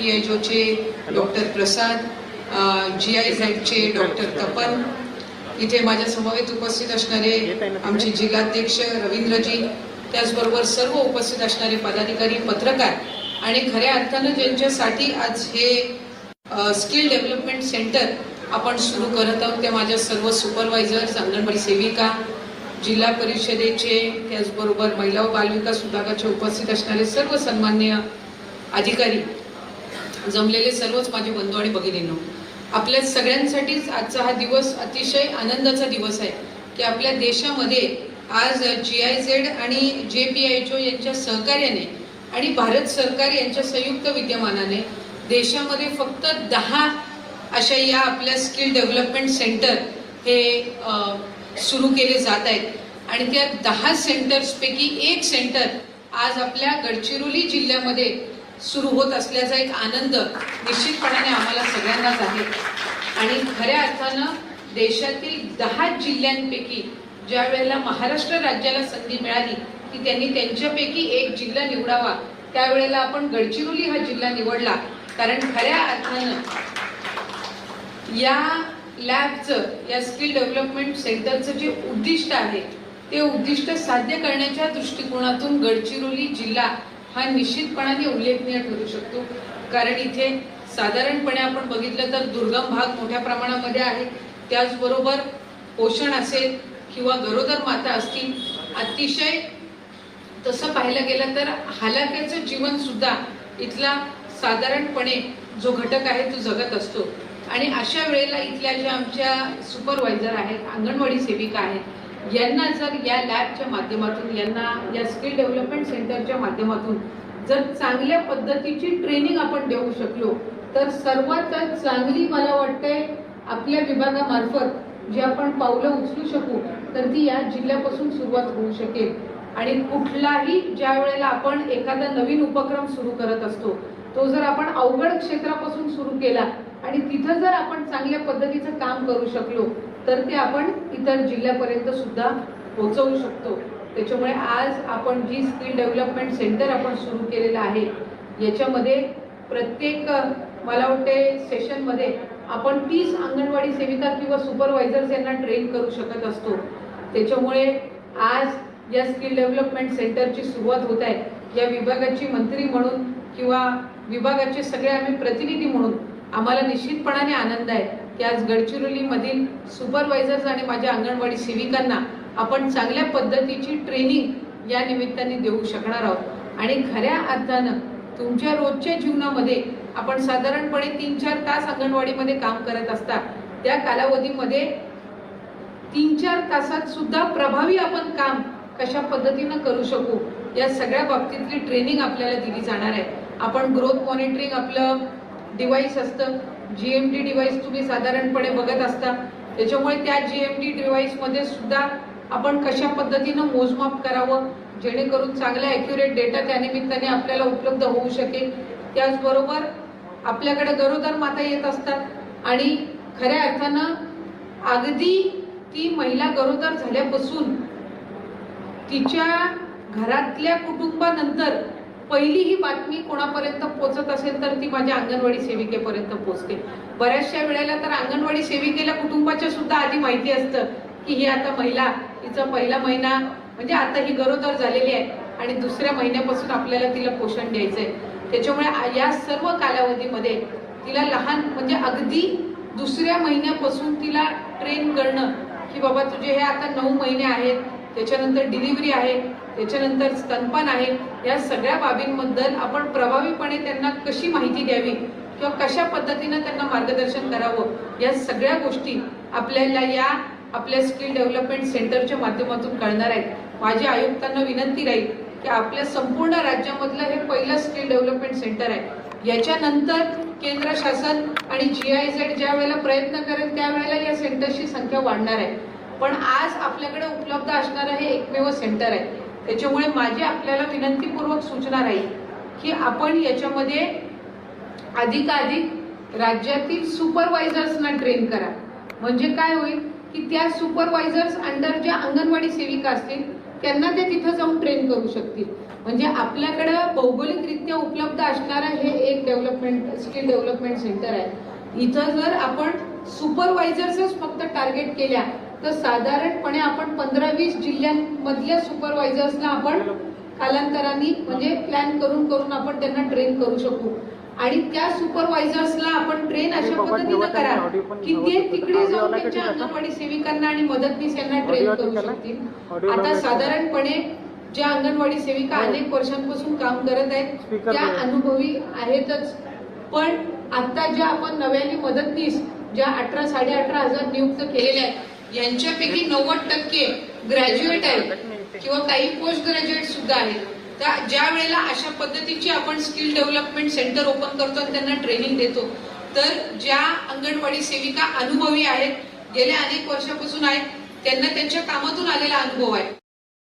चे doctor Prasad G I झेडचे doctor Tapan इथे माझ्या समवेत उपस्थित असणारे आमचे जिल्हाध्यक्ष रवींद्रजी त्याचबरोबर सर्व उपस्थित असणारे पदाधिकारी पत्रकार आणि खऱ्या अर्थानं ज्यांच्यासाठी आज हे स्किल डेव्हलपमेंट सेंटर आपण सुरू करत आहोत त्या माझ्या सर्व सुपरवायझर्स अंगणवाडी सेविका जिल्हा परिषदेचे त्याचबरोबर महिला व बालविकास विभागाचे उपस्थित असणारे सर्व सन्मान्य अधिकारी जमलेले सर्वच माझे बंधू आणि भगिनींनो आपल्या सगळ्यांसाठीच आजचा हा दिवस अतिशय आनंदाचा दिवस आहे की आपल्या देशामध्ये आज जी आय झेड आणि जे पी आय ओ यांच्या सहकार्याने आणि भारत सरकार यांच्या संयुक्त विद्यमानाने देशामध्ये फक्त दहा अशा या आपल्या स्किल डेव्हलपमेंट सेंटर हे सुरू केले जात आहेत. आणि त्या दहा सेंटर्सपैकी एक सेंटर आज आपल्या गडचिरोली जिल्ह्यामध्ये सुरू होत असल्याचा एक आनंद निश्चितपणाने आम्हाला सगळ्यांनाच आहे. आणि खऱ्या अर्थानं देशातील दहा जिल्ह्यांपैकी ज्या वेळेला महाराष्ट्र राज्याला संधी मिळाली की त्यांनी त्यांच्यापैकी एक जिल्हा निवडावा त्यावेळेला आपण गडचिरोली हा जिल्हा निवडला. कारण खऱ्या अर्थानं या लॅबचं या स्किल डेव्हलपमेंट सेंटरचं जे उद्दिष्ट आहे ते उद्दिष्ट साध्य करण्याच्या दृष्टिकोनातून गडचिरोली जिल्हा हा निश्चितपणाने उल्लेखनीय ठरू शकतो. कारण इथे साधारणपणे आपण बघितलं तर दुर्गम भाग मोठ्या प्रमाणामध्ये आहे. त्याचबरोबर पोषण असेल किंवा गरोदर माता असतील अतिशय तसं पाहायला गेलं तर हालाक्याचं जीवनसुद्धा इथला साधारणपणे जो घटक आहे तो जगत असतो. आणि अशा वेळेला इथल्या ज्या आमच्या सुपरवायझर आहेत अंगणवाडी सेविका आहेत यांना जर या लॅबच्या माध्यमातून यांना या स्किल डेव्हलपमेंट सेंटरच्या माध्यमातून जर चांगल्या पद्धतीची ट्रेनिंग आपण देऊ शकलो तर सर्वात चांगली मला वाटतंय आपल्या विभागामार्फत जी आपण पावलं उचलू शकू तर ती या जिल्ह्यापासून सुरुवात होऊ शकेल. आणि कुठलाही ज्या वेळेला आपण एखादा नवीन उपक्रम सुरू करत असतो तो जर आपण अवघड क्षेत्रापासून सुरू केला आणि तिथं जर आपण चांगल्या पद्धतीचं काम करू शकलो तर ते आपण इतर जिल्ह्यापर्यंत सुद्धा पोहोचवू शकतो. त्याच्यामुळे आज आपण जी स्किल डेव्हलपमेंट सेंटर आपण सुरू केलेलं आहे याच्यामध्ये प्रत्येक मला वाटते सेशनमध्ये आपण तीस अंगणवाडी सेविका किंवा सुपरवायझर्स यांना ट्रेन करू शकत असतो. त्याच्यामुळे आज या स्किल डेव्हलपमेंट सेंटरची सुरुवात होत आहे. या विभागाची मंत्री म्हणून किंवा विभागाचे सगळे आम्ही प्रतिनिधी म्हणून आम्हाला निश्चितपणाने आनंद आहे. की आज गडचिरोलीमधील सुपरवायझर्स आणि माझ्या अंगणवाडी सेविकांना आपण चांगल्या पद्धतीची ट्रेनिंग या निमित्ताने देऊ शकणार आहोत. आणि खऱ्या अर्थानं तुमच्या रोजच्या जीवनामध्ये आपण साधारणपणे तीन चार तास अंगणवाडीमध्ये काम करत असता त्या कालावधीमध्ये तीन चार तासात सुद्धा प्रभावी आपण काम कशा पद्धतीनं करू शकू या सगळ्या बाबतीतली ट्रेनिंग आपल्याला दिली जाणार आहे. आपण ग्रोथ मॉनिटरिंग आपलं डिव्हाइस असतं जी एम टी डिव्हाइस तुम्ही साधारणपणे बघत असता. त्याच्यामुळे त्या जी एम टी डिव्हाइसमध्ये सुद्धा आपण कशा पद्धतीनं मोजमाप करावं जेणेकरून चांगला ॲक्युरेट डेटा त्यानिमित्ताने आपल्याला उपलब्ध होऊ शकेल. त्याचबरोबर आपल्याकडे गरोदर माता येत असतात आणि खऱ्या अर्थानं अगदी ती महिला गरोदर झाल्यापासून तिच्या घरातल्या कुटुंबानंतर पहिली ही बातमी कोणापर्यंत पोचत असेल तर ती माझ्या अंगणवाडी सेविकेपर्यंत पोचते. बऱ्याचशा वेळेला तर अंगणवाडी सेविकेला कुटुंबाच्या सुद्धा आधी माहिती असतं की ही आता महिला तिचा पहिला महिना म्हणजे आता ही गरोदर झालेली आहे आणि दुसऱ्या महिन्यापासून आपल्याला तिला पोषण द्यायचंय. त्याच्यामुळे या सर्व कालावधीमध्ये तिला लहान म्हणजे अगदी दुसऱ्या महिन्यापासून तिला ट्रेन करणं की बाबा तुझे हे आता नऊ महिने आहेत त्याच्यानंतर डिलिव्हरी आहे त्याच्यानंतर स्तनपान आहे. या सगळ्या बाबींबद्दल आपण प्रभावीपणे त्यांना कशी माहिती द्यावी किंवा कशा पद्धतीनं त्यांना मार्गदर्शन करावं या सगळ्या गोष्टी आपल्याला या आपल्या स्किल डेव्हलपमेंट सेंटरच्या माध्यमातून कळणार आहेत. माझ्या आयुक्तांना विनंती राहील की आपल्या संपूर्ण राज्यामधलं हे पहिलं स्किल डेव्हलपमेंट सेंटर आहे. याच्यानंतर केंद्र शासन आणि जी आय झेड ज्या वेळेला प्रयत्न करेल त्यावेळेला या सेंटरची संख्या वाढणार आहे. पण आज आपल्याकडे उपलब्ध असणारं हे एकमेव सेंटर आहे. त्याच्यामुळे माझी आपल्याला विनंतीपूर्वक सूचना राहील की आपण याच्यामध्ये अधिकाधिक राज्यातील सुपरवायझर्सना ट्रेन करा. म्हणजे काय होईल? की त्या सुपरवायझर्स अंडर ज्या अंगणवाडी सेविका असतील त्यांना ते तिथं जाऊन ट्रेन करू शकतील. म्हणजे आपल्याकडं भौगोलिकरित्या उपलब्ध असणारं हे एक डेव्हलपमेंट स्किल डेव्हलपमेंट सेंटर आहे. इथं जर आपण सुपरवायझर्सच फक्त टार्गेट केल्या तर साधारणपणे आपण पंधरा वीस जिल्ह्यांमधल्या सुपरवायझर्सला आपण कालांतराने म्हणजे प्लॅन करून करून आपण त्यांना ट्रेन करू शकू. आणि त्या सुपरवायझर्सला आपण ट्रेन अशा पद्धतीनं करा की ते तिकडे जाऊन त्यांच्या अंगणवाडी सेविकांना आणि मदतनीस यांना ट्रेन करू शकतील. आता साधारणपणे ज्या अंगणवाडी सेविका अनेक वर्षांपासून काम करत आहेत त्या अनुभवी आहेतच. पण आता ज्या आपण नव्याने मदतनीस ज्या अठरा साडे अठरा हजार नियुक्त केलेल्या आहेत यांच्यापैकी नव्वद टक्के ग्रॅज्युएट आहेत किंवा काही पोस्ट ग्रॅज्युएट सुद्धा आहेत. त्या ज्या वेळेला अशा पद्धतीची आपण स्किल डेव्हलपमेंट सेंटर ओपन करतो आणि त्यांना ट्रेनिंग देतो तर ज्या अंगणवाडी सेविका अनुभवी आहेत गेल्या अनेक वर्षापासून आहेत त्यांना त्यांच्या कामातून आलेला अनुभव आहे.